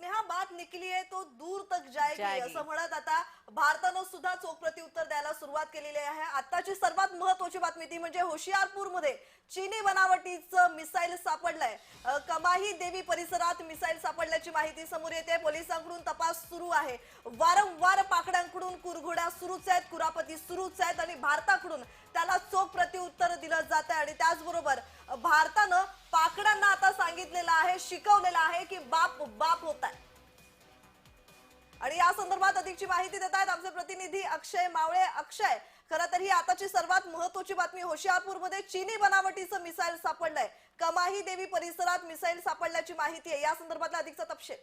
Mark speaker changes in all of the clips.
Speaker 1: स्नेहा बात निकली है तो दूर तक जाएगी. असं म्हणत आता भारतानं सुद्धा चोख प्रत्युत्तर द्यायला सुरुवात केलेली आहे. आताची सर्वात महत्वाची बातमी ती म्हणजे होशियारपूरमध्ये चीनी बनावटीचं मिसाईल सापडलंय. कमाही देवी परिसरात मिसाईल सापडल्याची माहिती समोर येते. पोलिसांकडून तपास सुरू आहे. वारंवार पाकड्यांकडून कुरघोड्या सुरूच आहेत कुरापती सुरूच आहेत आणि भारताकडून त्याला चोख प्रत्युत्तर दिलं जात आहे आणि त्याचबरोबर भारतानं पाकड्यांना आता सांगितलेलं आहे शिकवलेलं आहे की बाप बाप होत आहे. आणि या संदर्भात अधिकची माहिती देत आहेत आमचे प्रतिनिधी अक्षय मावळे. अक्षय खर तर ही आताची सर्वात महत्वाची बातमी. होशियारपूरमध्ये चीनी बनावटीचं मिसाईल सापडलंय. कमाही देवी परिसरात मिसाईल सापडल्याची माहिती आहे. या संदर्भातला अधिकचा तपशील.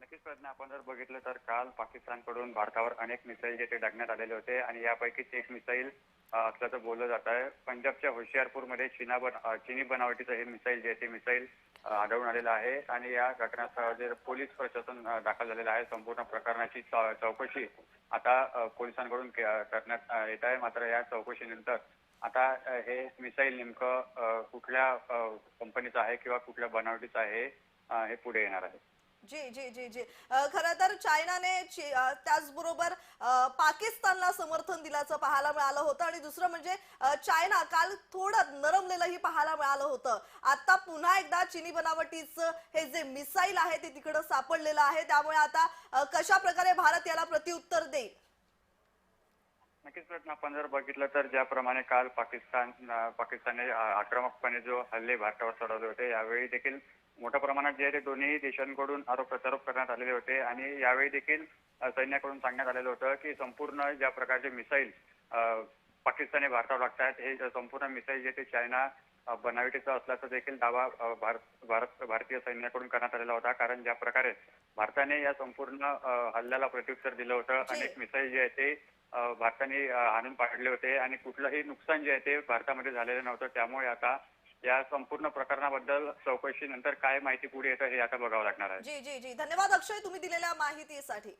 Speaker 2: नक्कीच प्रश्न आपण जर बघितलं तर काल पाकिस्तानकडून भारतावर अनेक मिसाईल जे ते डागण्यात आलेले होते आणि यापैकीच एक मिसाईल असल्याचं बोललं जात आहे. पंजाबच्या होशियारपूरमध्ये चीना बन चिनी बनावटीचं हे मिसाईल जे आहे ते मिसाईल आढळून आलेलं आहे. आणि या घटनास्थळावर पोलीस प्रशासन दाखल झालेलं आहे. संपूर्ण प्रकरणाची चौकशी आता पोलिसांकडून करण्यात येत आहे. मात्र या चौकशीनंतर आता हे मिसाईल नेमकं कुठल्या कंपनीचं आहे किंवा कुठल्या बनावटीचं आहे हे पुढे येणार आहे.
Speaker 1: जी जी जी जी. खर खरं तर चायनाने त्याचबरोबर पाकिस्तानला समर्थन दिल्याचं पाहायला मिळालं होतं आणि दुसरं म्हणजे चायना काल थोडं नरमलेलंही पाहायला मिळालं होतं. आता पुन्हा एकदा चिनी बनावटीचं हे जे मिसाईल आहे ते तिकडं सापडलेलं आहे. त्यामुळे आता कशा प्रकारे भारत याला प्रत्युत्तर देईल?
Speaker 2: नक्कीच आपण जर बघितलं तर ज्याप्रमाणे काल पाकिस्तान पाकिस्तानने आक्रमकपणे जो हल्ले भारतावर चढवले होते यावेळी देखील मोठ्या प्रमाणात जे आहे ते दोन्ही देशांकडून आरोप प्रत्यारोप करण्यात आलेले होते आणि यावेळी देखील सैन्याकडून सांगण्यात आलेलं होतं की संपूर्ण ज्या प्रकारचे मिसाईल पाकिस्तानी भारतावर लागतात हे संपूर्ण मिसाईल जे ते चायना बनावटीचं असल्याचा देखील दावा भारत भारत भारतीय सैन्याकडून करण्यात आलेला होता कारण ज्या प्रकारे भारताने या संपूर्ण हल्ल्याला प्रत्युत्तर दिलं होतं. अनेक मिसाईल जे आहे ते भारताने हाणून पाडले होते आणि कुठलंही नुकसान जे आहे ते भारतामध्ये झालेलं नव्हतं. त्यामुळे आता या संपूर्ण प्रकरणाबद्दल चौकशी नंतर काय माहिती पुढे येतं हे आता बघावं लागणार आहे.
Speaker 1: जी जी जी. धन्यवाद अक्षय तुम्ही दिलेल्या माहितीसाठी.